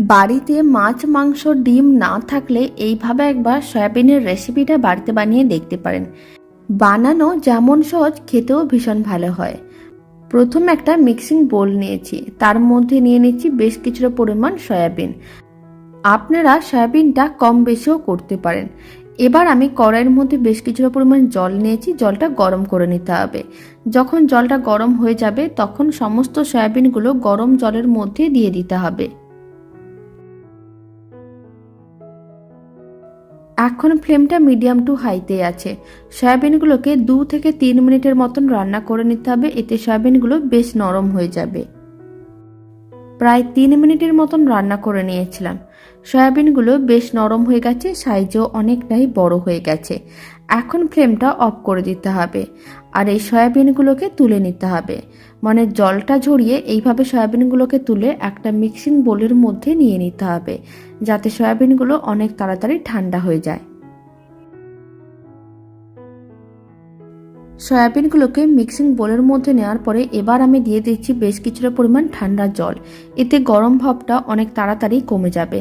বাড়িতে মাছ, মাংস, ডিম না থাকলে এইভাবে একবার সয়াবিনের রেসিপিটা বাড়িতে বানিয়ে দেখতে পারেন। বানানো যেমন সহজ, খেতেও ভীষণ ভালো হয়। প্রথম একটা মিক্সিং বোল নিয়েছি। তার মধ্যে নিয়ে নিচ্ছি বেশ কিছুটা পরিমাণ সয়াবিন। আপনারা সয়াবিনটা কম বেশিও করতে পারেন। এবার আমি কড়াইয়ের মধ্যে বেশ কিছুটা পরিমাণ জল নিয়েছি। জলটা গরম করে নিতে হবে। যখন জলটা গরম হয়ে যাবে, তখন সমস্ত সয়াবিনগুলো গরম জলের মধ্যে দিয়ে দিতে হবে। এখন ফ্লেমটা মিডিয়াম টু হাইতে আছে। সয়াবিনগুলোকে দু থেকে তিন মিনিটের মতন রান্না করে নিতে হবে, এতে সয়াবিনগুলো বেশ নরম হয়ে যাবে। প্রায় তিন মিনিটের মতন রান্না করে নিয়েছিলাম। সয়াবিনগুলো বেশ নরম হয়ে গেছে, সাইজও অনেকটাই বড় হয়ে গেছে। এখন ফ্লেমটা অফ করে দিতে হবে। আর এই সয়াবিনগুলোকে তুলে নিতে হবে। মানে জলটা ঝরিয়ে এইভাবে সয়াবিনগুলোকে তুলে একটা মিক্সিং বোলের মধ্যে নিয়ে নিতে হবে, যাতে সয়াবিনগুলো অনেক তাড়াতাড়ি ঠান্ডা হয়ে যায়। সয়াবিনগুলোকে মিক্সিং বোলের মধ্যে নেওয়ার পরে এবার আমি দিয়ে দিচ্ছি বেশ কিছুটা পরিমাণ ঠান্ডা জল। এতে গরম ভাবটা অনেক তাড়াতাড়ি কমে যাবে।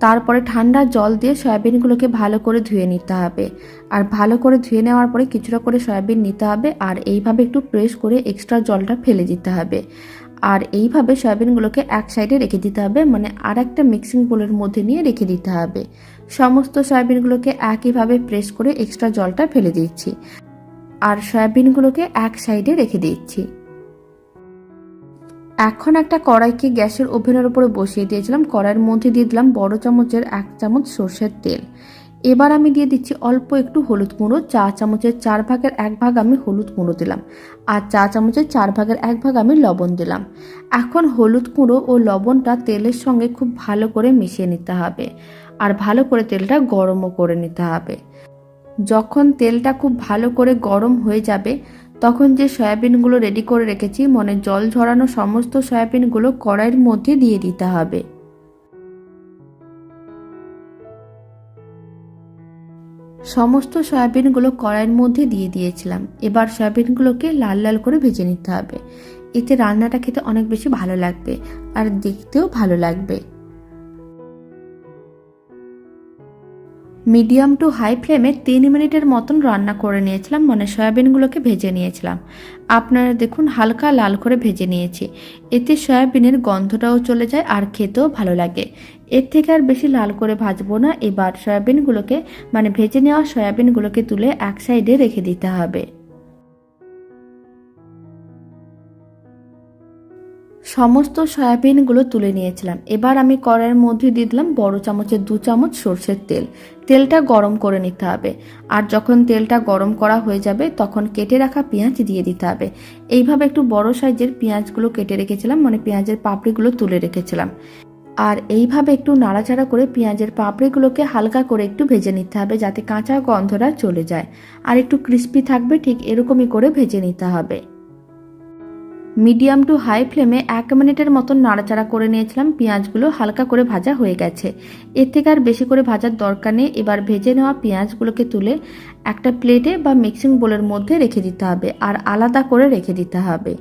তারপরে ঠান্ডা জল দিয়ে সয়াবিনগুলোকে ভালো করে ধুয়ে নিতে হবে। আর ভালো করে ধুয়ে নেওয়ার পরে কিছুটা করে সয়াবিন নিতে হবে আর এইভাবে একটু প্রেস করে এক্সট্রা জলটা ফেলে দিতে হবে। আর এইভাবে সয়াবিনগুলোকে এক সাইডে রেখে দিতে হবে মানে আর একটা মিক্সিং বোলের মধ্যে নিয়ে রেখে দিতে হবে। সমস্ত সয়াবিনগুলোকে একইভাবে প্রেস করে এক্সট্রা জলটা ফেলে দিচ্ছি। আর সয়াবিনগুলোকে এক সাইডে রেখে দিচ্ছি। এখন একটা কড়াইকে গ্যাসের ওভেনের উপরে বসিয়ে দিয়েছিলাম। কড়াইয়ের মধ্যে দিয়ে দিলাম বড় চামচের এক চামচ সর্ষের তেল। এবার আমি দিয়ে দিচ্ছি অল্প একটু হলুদ গুঁড়ো। চা চামচের চার ভাগের এক ভাগ আমি হলুদ গুঁড়ো দিলাম। আর চা চামচের চার ভাগের এক ভাগ আমি লবণ দিলাম। এখন হলুদ গুঁড়ো ও লবণটা তেলের সঙ্গে খুব ভালো করে মিশিয়ে নিতে হবে। আর ভালো করে তেলটা গরমও করে নিতে হবে। যখন তেলটা খুব ভালো করে গরম হয়ে যাবে তখন যে সয়াবিনগুলো রেডি করে রেখেছি, মনে জল ঝরানো সমস্ত সয়াবিনগুলো কড়াইয়ের মধ্যে দিয়ে দিতে হবে। সমস্ত সয়াবিনগুলো কড়াইয়ের মধ্যে দিয়ে দিয়েছিলাম। এবার সয়াবিনগুলোকে লাল লাল করে ভেজে নিতে হবে। এতে রান্নাটা খেতে অনেক বেশি ভালো লাগবে আর দেখতেও ভালো লাগবে। মিডিয়াম টু হাই ফ্লেমে তিন মিনিটের মতন রান্না করে নিয়েছিলাম মানে সয়াবিনগুলোকে ভেজে নিয়েছিলাম। আপনারা দেখুন, হালকা লাল করে ভেজে নিয়েছি। এতে সয়াবিনের গন্ধটাও চলে যায় আর খেতেও ভালো লাগে। এর থেকে আর বেশি লাল করে ভাজবো না। এবার সয়াবিনগুলোকে মানে ভেজে নেওয়া সয়াবিনগুলোকে তুলে এক সাইডে রেখে দিতে হবে। সমস্ত সয়াবিনগুলো তুলে নিয়েছিলাম। এবার আমি কড়াইয়ের মধ্যে দিয়ে দিলাম বড় চামচের দু চামচ সর্ষের তেল। তেলটা গরম করে নিতে হবে। আর যখন তেলটা গরম করা হয়ে যাবে, তখন কেটে রাখা পেঁয়াজ দিয়ে দিতে হবে। এইভাবে একটু বড় সাইজের পেঁয়াজগুলো কেটে রেখেছিলাম মানে পেঁয়াজের পাপড়িগুলো তুলে রেখেছিলাম। আর এইভাবে একটু নাড়াচাড়া করে পেঁয়াজের পাপড়িগুলোকে হালকা করে একটু ভেজে নিতে হবে, যাতে কাঁচা গন্ধটা চলে যায়। আর একটু ক্রিস্পি থাকবে, ঠিক এরকমই করে ভেজে নিতে হবে। মিডিয়াম টু হাই ফ্লেমে এক মিনিটের মতন নাড়াচাড়া করে নিয়েছিলাম। পেঁয়াজগুলো হালকা করে ভাজা হয়ে গেছে। এর থেকে আর বেশি করে ভাজার দরকার নেই। এবার ভেজে নেওয়া পেঁয়াজগুলোকে তুলে একটা প্লেটে বা মিক্সিং বোলের মধ্যে রেখে দিতে হবে আর আলাদা করে রেখে দিতে হবে।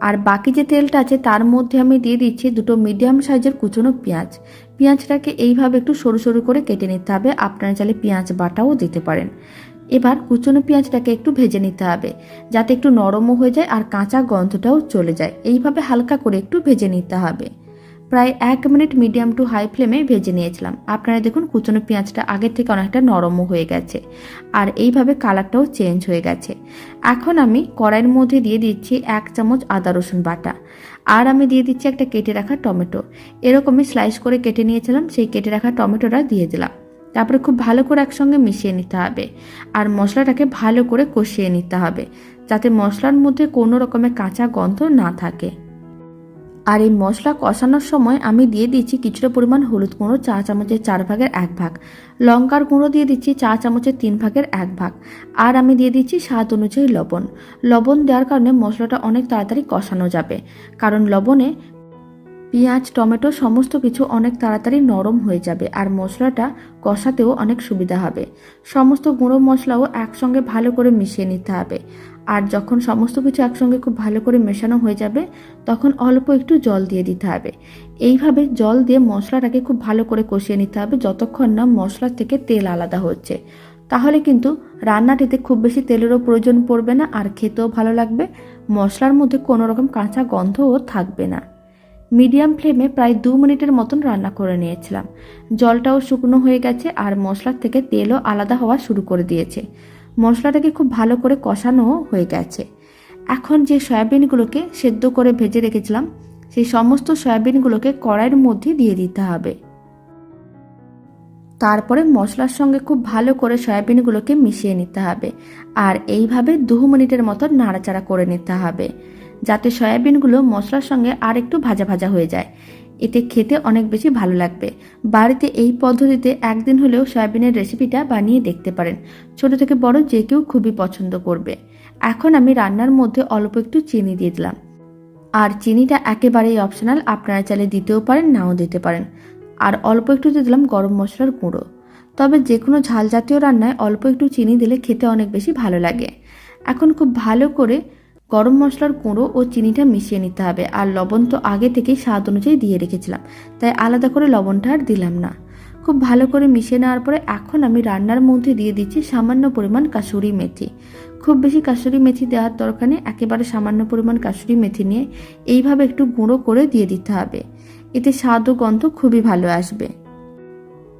আর বাকি যে তেলটা আছে, তার মধ্যে আমি দিয়ে দিচ্ছি দুটো মিডিয়াম সাইজের কুচনো পেঁয়াজ। পেঁয়াজটাকে এইভাবে একটু সরু সরু করে কেটে নিতে হবে। আপনারা চাইলে পেঁয়াজ বাটাও দিতে পারেন। এবার কুচনো পেঁয়াজটাকে একটু ভেজে নিতে হবে, যাতে একটু নরমও হয়ে যায় আর কাঁচা গন্ধটাও চলে যায়। এইভাবে হালকা করে একটু ভেজে নিতে হবে। প্রায় এক মিনিট মিডিয়াম টু হাই ফ্লেমে ভেজে নিয়েছিলাম। আপনারা দেখুন কুচনো পেঁয়াজটা আগের থেকে অনেকটা নরমও হয়ে গেছে আর এইভাবে কালারটাও চেঞ্জ হয়ে গেছে। এখন আমি কড়াইয়ের মধ্যে দিয়ে দিচ্ছি এক চামচ আদা রসুন বাটা আর আমি দিয়ে দিচ্ছি একটা কেটে রাখা টমেটো। এরকমই স্লাইস করে কেটে নিয়েছিলাম, সেই কেটে রাখা টমেটোটা দিয়ে দিলাম। তারপরে খুব ভালো করে একসঙ্গে মিশিয়ে নিতে হবে। আর মশলাটাকে ভালো করে কষিয়ে নিতে হবে, যাতে মশলার মধ্যে কোনো রকমের কাঁচা গন্ধ না থাকে। আর এই মশলা কষানোর সময় আমি দিয়ে দিচ্ছি কিছুটা পরিমাণ হলুদ গুঁড়ো, চা চামচের চার ভাগের এক ভাগ। লঙ্কার গুঁড়ো দিয়ে দিচ্ছি চা চামচের তিন ভাগের এক ভাগ। আর আমি দিয়ে দিচ্ছি স্বাদ অনুযায়ী লবণ। লবণ দেওয়ার কারণে মশলাটা অনেক তাড়াতাড়ি কষানো যাবে। কারণ লবণে পেঁয়াজ, টমেটো সমস্ত কিছু অনেক তাড়াতাড়ি নরম হয়ে যাবে আর মশলাটা কষাতেও অনেক সুবিধা হবে। সমস্ত গুঁড়ো মশলাও একসঙ্গে ভালো করে মিশিয়ে নিতে হবে। আর যখন সমস্ত কিছু একসঙ্গে খুব ভালো করে মেশানো হয়ে যাবে, তখন অল্প একটু জল দিয়ে দিতে হবে। এইভাবে জল দিয়ে মশলাটাকে খুব ভালো করে কষিয়ে নিতে হবে যতক্ষণ না মশলা থেকে তেল আলাদা হচ্ছে। তাহলে কিন্তু রান্নাটিতে খুব বেশি তেলেরও প্রয়োজন পড়বে না আর খেতেও ভালো লাগবে। মশলার মধ্যে কোনো রকম কাঁচা গন্ধও থাকবে না। মিডিয়াম ফ্লেমে প্রায় দু মিনিটের মতন রান্না করে নিয়েছিলাম। জলটাও শুকনো হয়ে গেছে আর মশলার থেকে তেলও আলাদা হওয়া শুরু করে দিয়েছে। মশলাটাকে খুব ভালো করে কষানো হয়ে গেছে। এখন যে সয়াবিনগুলোকে সেদ্ধ করে ভেজে রেখেছিলাম, সেই সমস্ত সয়াবিনগুলোকে কড়াইয়ের মধ্যে দিয়ে দিতে হবে। তারপরে মশলার সঙ্গে খুব ভালো করে সয়াবিনগুলোকে মিশিয়ে নিতে হবে আর এইভাবে দু মিনিটের মতো নাড়াচাড়া করে নিতে হবে। যাতে সয়াবিনগুলো মশলার সঙ্গে আর একটু ভাজা ভাজা হয়ে যায়। এতে খেতে অনেক বেশি ভালো লাগবে। বাড়িতে এই পদ্ধতিতে একদিন হলেও সয়াবিনের রেসিপিটা বানিয়ে দেখতে পারেন। ছোট থেকে বড় যে কেউ খুবই পছন্দ করবে। এখন আমি রান্নার মধ্যে অল্প একটু চিনি দিয়ে দিলাম। আর চিনিটা একেবারেই অপশনাল, আপনারা চাইলে দিতেও পারেন, নাও দিতে পারেন। আর অল্প একটু দিয়ে দিলাম গরম মশলার গুঁড়ো। তবে যে কোনো ঝাল জাতীয় রান্নায় অল্প একটু চিনি দিলে খেতে অনেক বেশি ভালো লাগে। এখন খুব ভালো করে গরম মশলার গুঁড়ো ও চিনিটা মিশিয়ে নিতে হবে আর লবণ তো আগে থেকেই স্বাদ অনুযায়ী দিয়ে রেখেছিলাম, তাই আলাদা করে লবণটা আর দিলাম না। খুব ভালো করে মিশিয়ে নেওয়ার পরে এখন আমি রান্নার মধ্যে দিয়ে দিচ্ছি সামান্য পরিমাণ কাসুরি মেথি। খুব বেশি কাসুরি মেথি দেওয়ার দরকার নেই, একেবারে সামান্য পরিমাণ কাসুরি মেথি নিয়ে এইভাবে একটু গুঁড়ো করে দিয়ে দিতে হবে। এতে স্বাদ ও গন্ধ খুবই ভালো আসবে।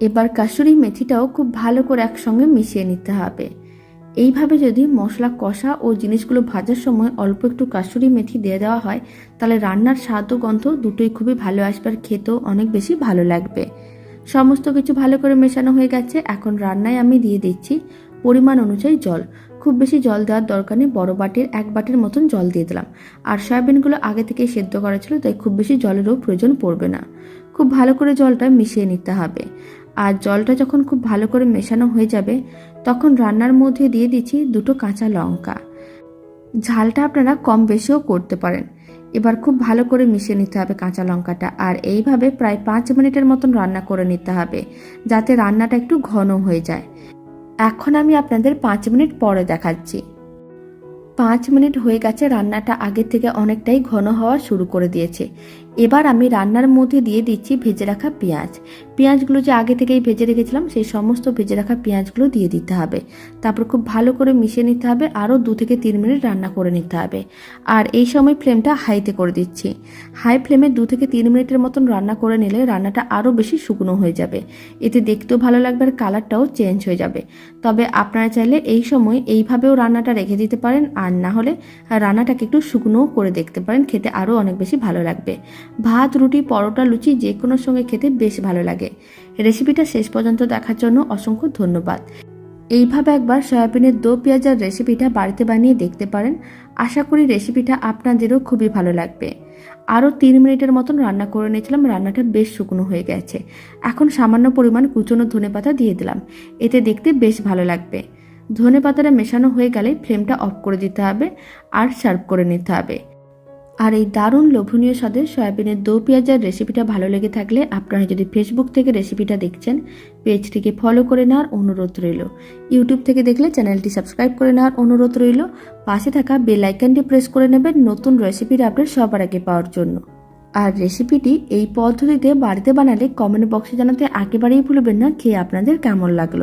এবার কাসুরি মেথিটাও খুব ভালো করে একসঙ্গে মিশিয়ে নিতে হবে। এইভাবে যদি মশলা কষা ও জিনিসগুলো ভাজার সময় অল্প একটু কাসুরি মেথি দিয়ে দেওয়া হয়, তাহলে রান্নার স্বাদ ও গন্ধ দুটোই খুবই ভালো আসবে আর খেতেও অনেক বেশি ভালো লাগবে। সমস্ত কিছু ভালো করে মেশানো হয়ে গেছে, এখন রান্নায় আমি দিয়ে দিচ্ছি পরিমাণ অনুযায়ী জল। খুব বেশি জল দেওয়ার দরকার নেই, বড় বাটির এক বাটির মতন জল দিয়ে দিলাম। আর সয়াবিনগুলো আগে থেকে সেদ্ধ করা ছিল, তাই খুব বেশি জলেরও প্রয়োজন পড়বে না। খুব ভালো করে জলটা মিশিয়ে নিতে হবে। আর জলটা যখন খুব ভালো করে মেশানো হয়ে যাবে, তখন রান্নার মধ্যে দিয়ে দিচ্ছি দুটো কাঁচা লঙ্কা। ঝালটা আপনারা কম বেশিও করতে পারেন। এবার খুব ভালো করে মিশিয়ে নিতে হবে কাঁচা লঙ্কাটা আর এইভাবে প্রায় পাঁচ মিনিটের মতন রান্না করে নিতে হবে, যাতে রান্নাটা একটু ঘন হয়ে যায়। এখন আমি আপনাদের পাঁচ মিনিট পরে দেখাচ্ছি। পাঁচ মিনিট হয়ে গেছে রান্নাটা আগের থেকে অনেকটাই ঘন হওয়া শুরু করে দিয়েছে। এবার আমি রান্নার মধ্যে দিয়ে দিচ্ছি ভেজে রাখা পেঁয়াজ। পেঁয়াজগুলো যে আগে থেকেই ভেজে রেখেছিলাম, সেই সমস্ত ভেজে রাখা পেঁয়াজগুলো দিয়ে দিতে হবে। তারপর খুব ভালো করে মিশিয়ে নিতে হবে, আরও দু থেকে তিন মিনিট রান্না করে নিতে হবে। আর এই সময় ফ্লেমটা হাইতে করে দিচ্ছি। হাই ফ্লেমে দু থেকে তিন মিনিটের মতন রান্না করে নিলে রান্নাটা আরও বেশি শুকনো হয়ে যাবে। এতে দেখতেও ভালো লাগবে আর কালারটাও চেঞ্জ হয়ে যাবে। তবে আপনারা চাইলে এই সময় এইভাবেও রান্নাটা রেখে দিতে পারেন, আর না হলে রান্নাটাকে একটু শুকনোও করে দেখতে পারেন, খেতে আরও অনেক বেশি ভালো লাগবে। ভাত, রুটি, পরোটা, লুচি যে কোনো সঙ্গে খেতে বেশ ভালো লাগে। রেসিপিটা শেষ পর্যন্ত দেখার জন্য অসংখ্য ধন্যবাদ। এইভাবে একবার সয়াবিনের দো পেঁয়াজার রেসিপিটা বাড়িতে বানিয়ে দেখতে পারেন। আশা করি রেসিপিটা আপনাদেরও খুবই ভালো লাগবে। আরও তিন মিনিটের মতন রান্না করে নিয়েছিলাম, রান্নাটা বেশ শুকনো হয়ে গেছে। এখন সামান্য পরিমাণ কুচনো ধনে পাতা দিয়ে দিলাম। এতে দেখতে বেশ ভালো লাগবে। ধনে পাতাটা মেশানো হয়ে গেলে ফ্লেমটা অফ করে দিতে হবে আর সার্ভ করে নিতে হবে। আর এই দারুণ লোভনীয় স্বাদের সয়াবিনের দো পেঁয়াজার রেসিপিটা ভালো লেগে থাকলে আপনারা যদি ফেসবুক থেকে রেসিপিটা দেখছেন, পেজটিকে ফলো করে নেওয়ার অনুরোধ রইল। ইউটিউব থেকে দেখলে চ্যানেলটি সাবস্ক্রাইব করে নেওয়ার অনুরোধ রইল। পাশে থাকা বেল আইকনটি প্রেস করে নেবেন নতুন রেসিপির আপডেট সবার আগে পাওয়ার জন্য। আর রেসিপিটি এই পদ্ধতিতে বাড়িতে বানালে কমেন্ট বক্সে জানাতে একেবারেই ভুলবেন না, খেয়ে আপনাদের কেমন লাগল?